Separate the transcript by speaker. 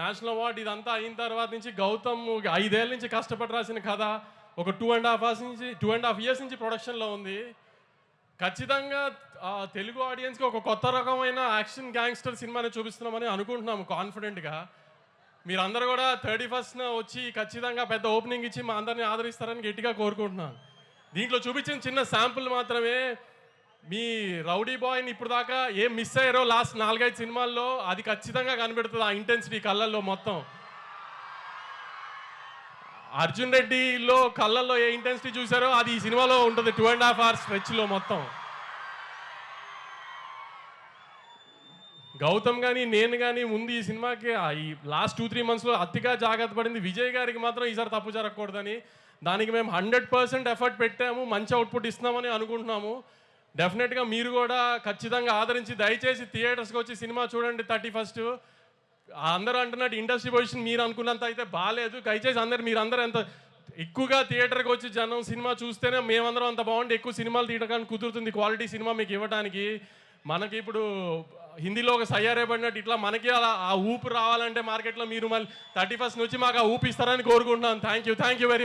Speaker 1: National award ఇదంతా అయిన తర్వాత నుంచి గౌతమ్ ఐదేళ్ళ నుంచి కష్టపడి రాసిన కథ. ఒక టూ అండ్ హాఫ్ అవర్స్ నుంచి టూ అండ్ హాఫ్ ఇయర్స్ నుంచి ప్రొడక్షన్లో ఉంది. ఖచ్చితంగా తెలుగు ఆడియన్స్కి ఒక కొత్త రకమైన యాక్షన్ గ్యాంగ్స్టర్ సినిమాని చూపిస్తున్నామని అనుకుంటున్నాము కాన్ఫిడెంట్గా మీరందరూ కూడా థర్టీ ఫస్ట్న వచ్చి ఖచ్చితంగా పెద్ద ఓపెనింగ్ ఇచ్చి మా అందరిని ఆదరిస్తారని గట్టిగా కోరుకుంటున్నాను. దీంట్లో చూపించిన చిన్న శాంపుల్ మాత్రమే మీ రౌడీ బాయ్ని ఇప్పుడు దాకా ఏం మిస్ అయ్యారో లాస్ట్ నాలుగైదు సినిమాల్లో అది ఖచ్చితంగా కనిపెడుతుంది ఆ ఇంటెన్సిటీ కళ్ళల్లో మొత్తం. అర్జున్ రెడ్డిలో కళ్ళల్లో ఏ ఇంటెన్సిటీ చూసారో అది ఈ సినిమాలో ఉంటుంది టూ అండ్ హాఫ్ అవర్స్ స్ట్రెచ్లో మొత్తం. గౌతమ్ కానీ నేను కానీ ముందు ఈ సినిమాకి ఈ లాస్ట్ టూ త్రీ మంత్స్లో అతిగా జాగ్రత్త పడింది. విజయ్ గారికి మాత్రం ఈసారి తప్పు జరగకూడదని. దానికి మేము హండ్రెడ్ పర్సెంట్ ఎఫర్ట్ పెట్టాము. మంచి అవుట్పుట్ ఇస్తున్నామని అనుకుంటున్నాము. డెఫినెట్గా మీరు కూడా ఖచ్చితంగా ఆదరించి దయచేసి థియేటర్స్కి వచ్చి సినిమా చూడండి థర్టీ ఫస్ట్. అందరూ అంటున్నట్టు ఇండస్ట్రీ పొజిషన్ మీరు అనుకున్నంత అయితే బాగాలేదు దయచేసి అందరు మీరు అందరూ ఎంత ఎక్కువగా థియేటర్కి వచ్చి జనం సినిమా చూస్తేనే మేమందరం అంత బాగుండి ఎక్కువ సినిమాలు తీయడానికి కుదురుతుంది క్వాలిటీ సినిమా మీకు ఇవ్వడానికి మనకి ఇప్పుడు హిందీలో ఒక సయ్యారే పడినట్టు ఇట్లా మనకి అలా ఆ ఊపు రావాలంటే మార్కెట్లో మీరు మళ్ళీ థర్టీ ఫస్ట్ నుంచి మాకు ఆ ఊపిస్తారని కోరుకుంటున్నాను. Thank you thank you very